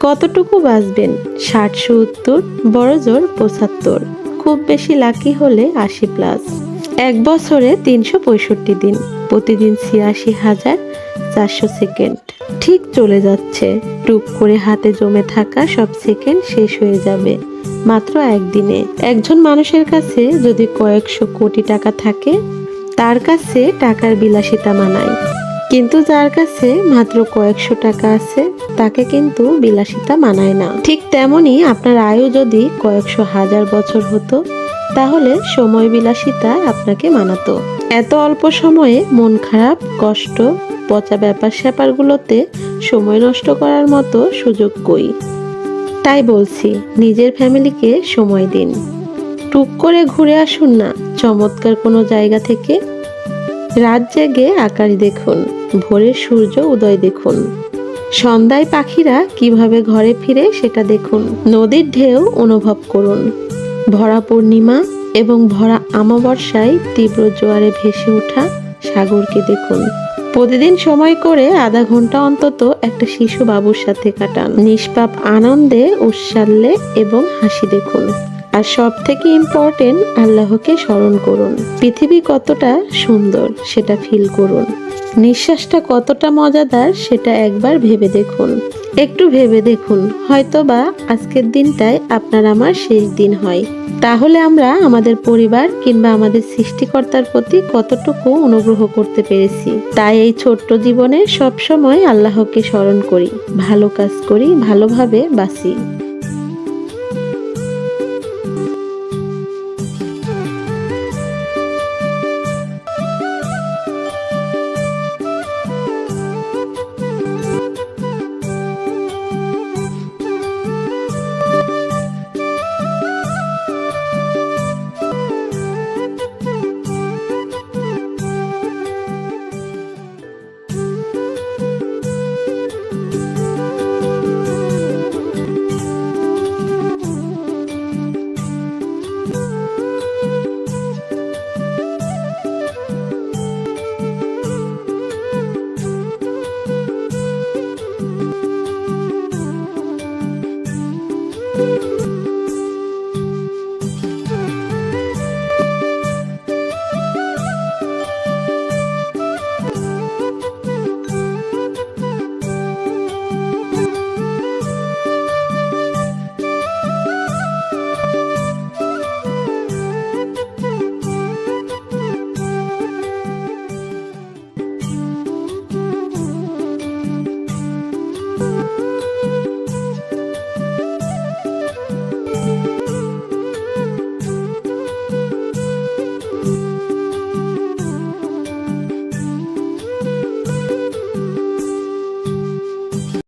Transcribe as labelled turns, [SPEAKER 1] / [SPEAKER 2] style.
[SPEAKER 1] কতটুকু বাঁচবেন? ষাট, সত্তর, বড় জোর পঁচাত্তর। খুব বেশি লাকি হলে আশি প্লাস। এক বছরে তিনশো পঁয়ষট্টি দিন। প্রতিদিন ছিয়াশি হাজার চারশো সেকেন্ড। ঠিক চলে যাচ্ছে। টুক করে হাতে জমে থাকা সব সেকেন্ড শেষ হয়ে যাবে। মাত্র একদিনে। একজন মানুষের কাছে যদি কয়েকশো কোটি টাকা থাকে, তার কাছে টাকার বিলাসিতা মানায়। কিন্তু যার কাছে মাত্র কয়েকশো টাকা আছে, তাকে কিন্তু বিলাসিতা মানায় না। ঠিক তেমনি আপনার আয়ু যদি কয়েকশো হাজার বছর হতো, তাহলে সময় বিলাসিতা আপনাকে মানাতো। এত অল্প সময়ে মন খারাপ, কষ্ট, পচা ব্যাপার স্যাপারগুলোতে সময় নষ্ট করার মতো সুযোগ কই? তাই বলছি, নিজের ফ্যামিলিকে সময় দিন। টুক করে ঘুরে আসুন না, চমৎকার কোনো জায়গা থেকে। রাত জেগে আকাশ দেখুন। ভোরের সূর্য উদয় দেখুন। সন্ধ্যায় পাখিরা কীভাবে ঘরে ফিরে সেটা দেখুন। নদীর ঢেউ অনুভব করুন। ভরা পূর্ণিমা এবং ভরা আমাবর্ষায় তীব্র জোয়ারে ভেসে ওঠা সাগরকে দেখুন। প্রতিদিন সময় করে আধা ঘণ্টা অন্তত একটা শিশু বাবুর সাথে কাটান। নিষ্পাপ আনন্দে উৎসাল্যে এবং হাসি দেখুন। আর সব থেকে ইম্পর্টেন্ট আল্লাহকে স্মরণ করুন। পৃথিবী কতটা সুন্দর সেটা ফিল করুন। নিঃশ্বাসটা কতটা মজাদার সেটা একবার ভেবে দেখুন। একটু ভেবে দেখুন, হয়তোবা আজকের দিনটাই আপনার আমার শেষ দিন হয়। তাহলে আমরা আমাদের পরিবার কিংবা আমাদের সৃষ্টিকর্তার প্রতি কতটুকু অনুগ্রহ করতে পেরেছি। তাই এই ছোট্ট জীবনে সবসময় আল্লাহকে স্মরণ করি, ভালো কাজ করি, ভালোভাবে বাঁচি।